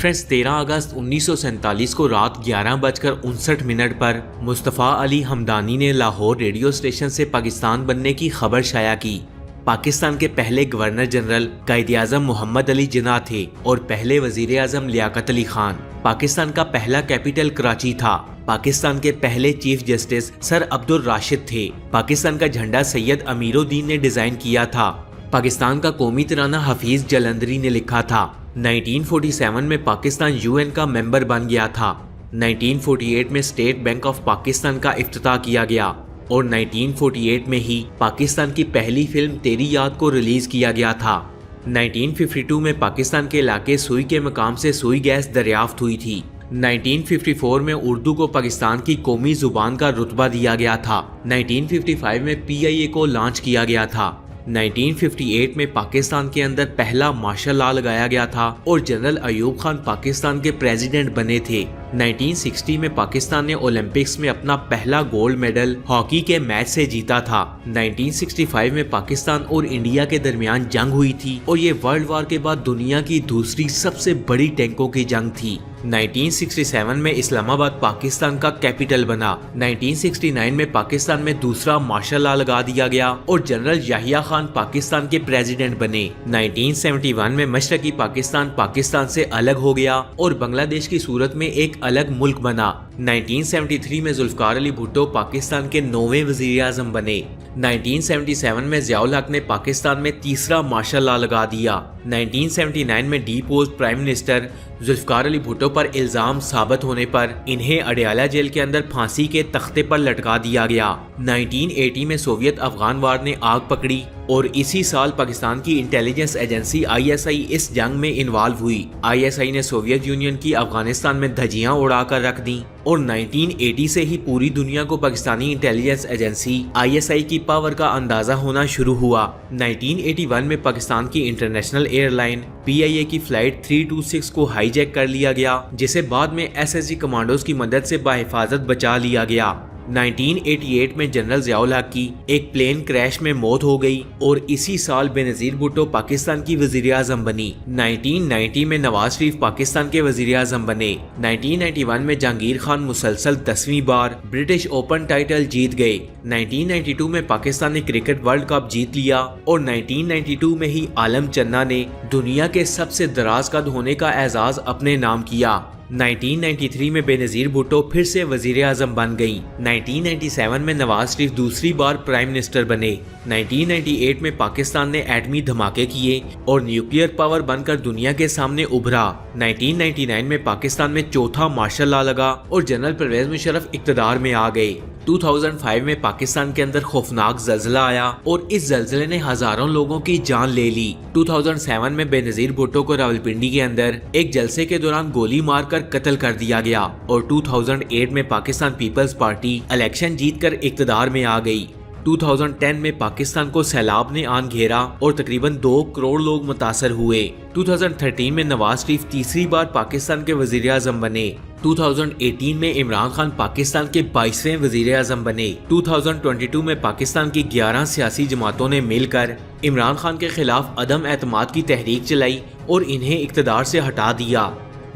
Friends 13 अगस्त उन्नीस सौ सैंतालीस को रात ग्यारह बजकर उनसठ मिनट पर मुस्तफ़ा अली हमदानी ने लाहौर रेडियो स्टेशन से पाकिस्तान बनने की खबर शाया की। पाकिस्तान के पहले गवर्नर जनरल कायद अजम मोहम्मद अली जिना थे और पहले वज़ीर अजम लियाकत अली खान। पाकिस्तान का पहला कैपिटल कराची था। पाकिस्तान के पहले chief justice sir Abdul Rashid थे। पाकिस्तान का झंडा सैयद अमीरुद्दीन ने डिज़ाइन किया था। पाकिस्तान का कौमी तराना हफीज जलंदरी ने लिखा था। 1947 में पाकिस्तान यूएन का मेंबर बन गया था। 1948 में स्टेट बैंक ऑफ़ पाकिस्तान का इफ्तः किया गया और 1948 में ही पाकिस्तान की पहली फ़िल्म तेरी याद को रिलीज़ किया गया था। 1952 में पाकिस्तान के इलाके सुई के मकाम से सुई गैस दरियाफ्त हुई थी। 1954 में उर्दू को पाकिस्तान की कौमी ज़ुबान का रुतबा दिया गया था। 1955 में पीआईए को लॉन्च किया गया था। 1958 में पाकिस्तान के अंदर पहला मार्शल लॉ लगाया गया था और जनरल अयूब खान पाकिस्तान के प्रेसिडेंट बने थे। 1960 में पाकिस्तान ने ओलंपिक्स में अपना पहला गोल्ड मेडल हॉकी के मैच से जीता था। 1965 में पाकिस्तान और इंडिया के दरमियान जंग हुई थी और ये वर्ल्ड वार के बाद दुनिया की दूसरी सबसे बड़ी टैंकों की जंग थी। 1967 में इस्लामाबाद पाकिस्तान का कैपिटल बना। 1969 में पाकिस्तान में दूसरा मार्शल लॉ लगा दिया गया और जनरल याहिया खान पाकिस्तान के प्रेसिडेंट बने। 1971 में मशरकी पाकिस्तान पाकिस्तान से अलग हो गया और बांग्लादेश की सूरत में एक अलग मुल्क बना। 1973 में जुल्फकार अली भुट्टो पाकिस्तान के नौवे वज़ीर आज़म बने 1977 में जियाउल हक ने पाकिस्तान में तीसरा मार्शल लॉ लगा दिया। 1979 में deposed prime minister Zulfikar Ali Bhutto पर इल्ज़ाम साबित होने पर इन्हें अडयाला जेल के अंदर फांसी के तख्ते पर लटका दिया गया। 1980 में सोवियत अफगान वार ने आग पकड़ी और इसी साल पाकिस्तान की इंटेलिजेंस एजेंसी आईएसआई इस जंग में इन्वॉल्व हुई। आईएसआई ने सोवियत यूनियन की अफ़गानिस्तान में धजियाँ उड़ाकर रख दी और 1980 से ही पूरी दुनिया को पाकिस्तानी इंटेलिजेंस एजेंसी आईएसआई की पावर का अंदाज़ा होना शुरू हुआ। 1981 में पाकिस्तान की इंटरनेशनल एयरलाइन पीआईए की फ़्लाइट 326 को हाईजैक कर लिया गया, जिसे बाद में एसएसजी कमांडोज की मदद से बाहिफाजत बचा लिया गया। 1988 में जनरल जियाउल हक की एक प्लेन क्रैश में मौत हो गई और इसी साल बेनजीर भुट्टो पाकिस्तान की वज़ीर आज़म बनी 1990 में नवाज़ शरीफ पाकिस्तान के वज़ीर आज़म बने 1991 में जहांगीर खान मुसलसल दसवीं बार ब्रिटिश ओपन टाइटल जीत गए। 1992 में पाकिस्तान ने क्रिकेट वर्ल्ड कप जीत लिया और 1992 में ही आलम चन्ना ने दुनिया के सबसे दराज कद होने का एजाज अपने नाम किया। 1993 में बेनजीर भुट्टो फिर से वज़ीर आज़म बन गई। 1997 में नवाज़ शरीफ दूसरी बार प्राइम मिनिस्टर बने। 1998 में पाकिस्तान ने एटमी धमाके किए और न्यूक्लियर पावर बनकर दुनिया के सामने उभरा। 1999 में पाकिस्तान में चौथा मार्शल लॉ लगा और जनरल परवेज मुशरफ इकतदार में आ गए। 2005 में पाकिस्तान के अंदर खौफनाक जल्जला आया और इस जल्जले ने हज़ारों लोगों की जान ले ली। 2007 में बेनजीर भुट्टो को रावलपिंडी के अंदर एक जलसे के दौरान गोली मारकर कत्ल कर दिया गया और 2008 में पाकिस्तान पीपल्स पार्टी इलेक्शन जीतकर इकतदार में आ गई। 2010 में पाकिस्तान को सैलाब ने आन घेरा और तकरीबन दो करोड़ लोग मुतासर हुए। 2013 में नवाज़ शरीफ तीसरी बार पाकिस्तान के वज़ीर आज़म बने। 2018 में इमरान खान पाकिस्तान के बाईसवें वज़ीर अजम बने 2022 में पाकिस्तान की 11 सियासी जमातों ने मिलकर इमरान खान के खिलाफ अदम एतमाद की तहरीक चलाई और इन्हें इकतदार से हटा दिया।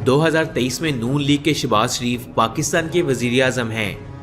2023 में नून लीग के शबाज शरीफ पाकिस्तान के वज़ीर अजम हैं।